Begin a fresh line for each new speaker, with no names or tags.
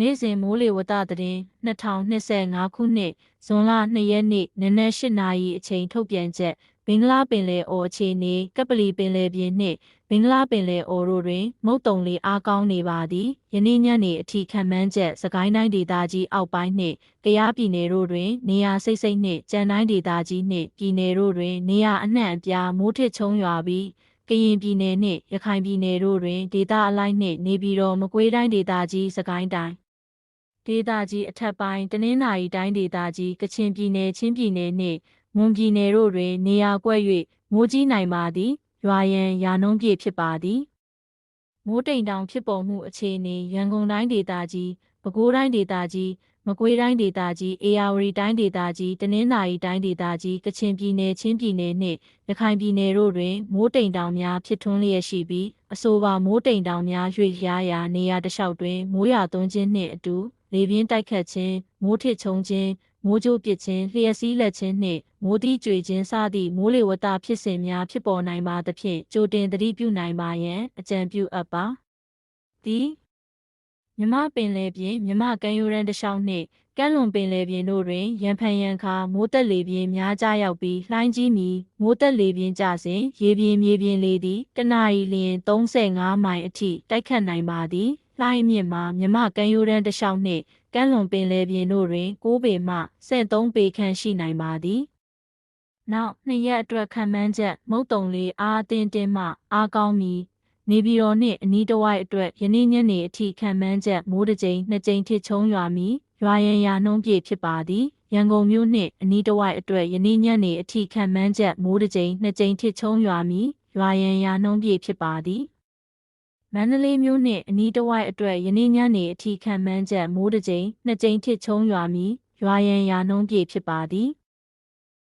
နေ့စဉ်မိုးလေဝသသတင်း2025ခုနှစ်ဇွန်လ2ရက်နေ့နနက်8နာရီအချိန်ထုတ်ပြန်ချက်ဘင်္ဂလားပင်လယ်အော်အခြေအနေကပလီပင်လယ်ပြင်နှင့်ဘင်္ဂလားပင်လယ်အော်တို့တွင် မုတ်တုံလေးအားကောင်းနေပါသည်ယနေ့ညနေအထိခံမှန်းချက်စကိုင်းတိုင်းဒေသကြီးအောက်ပိုင်းနှင့်ကယားပြည်နယ်တို့တွင် နေရာစိတ်စိတ်နှင့်ကြံတိုင်းဒေသကြီးနှင့်ပြည်နယ်တို့တွင် နေရာအနှံ့အပြားမိုးထစ်ချုံရွာပြီးကရင်ပြည်နယ်နှင့်ရခိုင်ပြည်နယ်တို့တွင်ဒေသအလိုက်နှင့်နေပြည်တော်မကွေးတိုင်းဒေသကြီးစကိုင်းတိုင်း ဒေသကြီးအထက်ပိုင်းတနင်္သာရီတိုင်းဒေသကြီးကချင်ပြည်နယ်ချင်းပြည်နယ်နှင့်မွန်ပြည်နယ်တို့တွင် နေရာကွက်၍မိုးကြီးနိုင်ပါသည်ရွာရန်ရာနှုန်းပြည့်ဖြစ်ပါသည်မိုးတိမ်တောင်ဖြစ်ပေါ်မှုအခြေအနေရန်ကုန်တိုင်းဒေသကြီးပဲခူးတိုင်းဒေသကြီးမကွေးတိုင်းဒေသကြီးအေရဝတီတိုင်းဒေသကြီးတနင်္သာရီတိုင်းဒေသကြီးကချင်ပြည်နယ်ချင်းပြည်နယ်နှင့်ရခိုင်ပြည်နယ်တို့တွင်မိုးတိမ်တောင်များဖြစ်ထွန်းလျက်ရှိပြီးအဆိုပါမိုးတိမ်တောင်များရွေ့လျားရာနေရာတစ်လျှောက်တွင်မိုးရွာသွန်းခြင်းနှင့်အတူ လေပြင်းတိုက်ခတ်ခြင်းမိုးထစ်ချုံခြင်းမိုးကြိုးပစ်ခြင်းလျှက်စီးလက်ခြင်းနှင့်မိုးတိကျွေခြင်းစသည့်မိုးလေဝသဖြစ်စဉ်များဖြစ်ပေါ်နိုင်ပါသဖြင့်ကြိုတင်သတိပြုနိုင်ပါရန်အကြံပြုအပ်ပါသည်မြမပင်လယ်ပြင်မြမကမ်းရိုးတန်းတစ်လျှောက်နှင့်ကမ်းလွန်ပင်လယ်ပြင်တို့တွင်ရန်ဖန်ရန်ခါမိုးတက်လေပြင်းများကြရောက်ပြီးလှိုင်းကြီးမီမိုးတက်လေပြင်းကြစဉ်ရေပြင်မြေပြင်လေသည်တနအီလျင်35မိုင်အထိတိုက်ခတ်နိုင်ပါသည် လှိုင်းအမြင့်မှာမြမကမ်းရိုးတန်းတစ်လျှောက်နှင့်ကမ်းလွန်ပင်လယ်ပြင်တို့တွင်6ပေမှ73ပေခန့်ရှိနိုင်ပါသည်နောက်နှစ်ရက်အတွက်ခံမှန်းချက်မုတ်တုံလေးအားအတင်းတင်းမှအားကောင်းမီနေပြည်တော်နှင့်အနီးတစ်ဝိုက်အတွက်ယနေ့ညနေအထိခံမှန်းချက်မိုးတစ်ကြိမ်နှစ်ကြိမ်ထစ်ချုံရွာမီရွာရန်ရာနှုန်းပြည့်ဖြစ်ပါသည်ရန်ကုန်မြို့နှင့်အနီးတစ်ဝိုက်အတွက်ယနေ့ညနေအထိခံမှန်းချက်မိုးတစ်ကြိမ်နှစ်ကြိမ်ထစ်ချုံရွာမီရွာရန်ရာနှုန်းပြည့်ဖြစ်ပါသည် မန္တလေးမြို့နှင့်အနီးတစ်ဝိုက်အတွက်ယနေ့ညနေအထိခံမှန်းချက်မိုးတစ်ကြိမ်နှစ်ကြိမ်ထစ်ချုံရွာမီရွာရန်ရာနှုန်းပြည့်ဖြစ်ပါသည်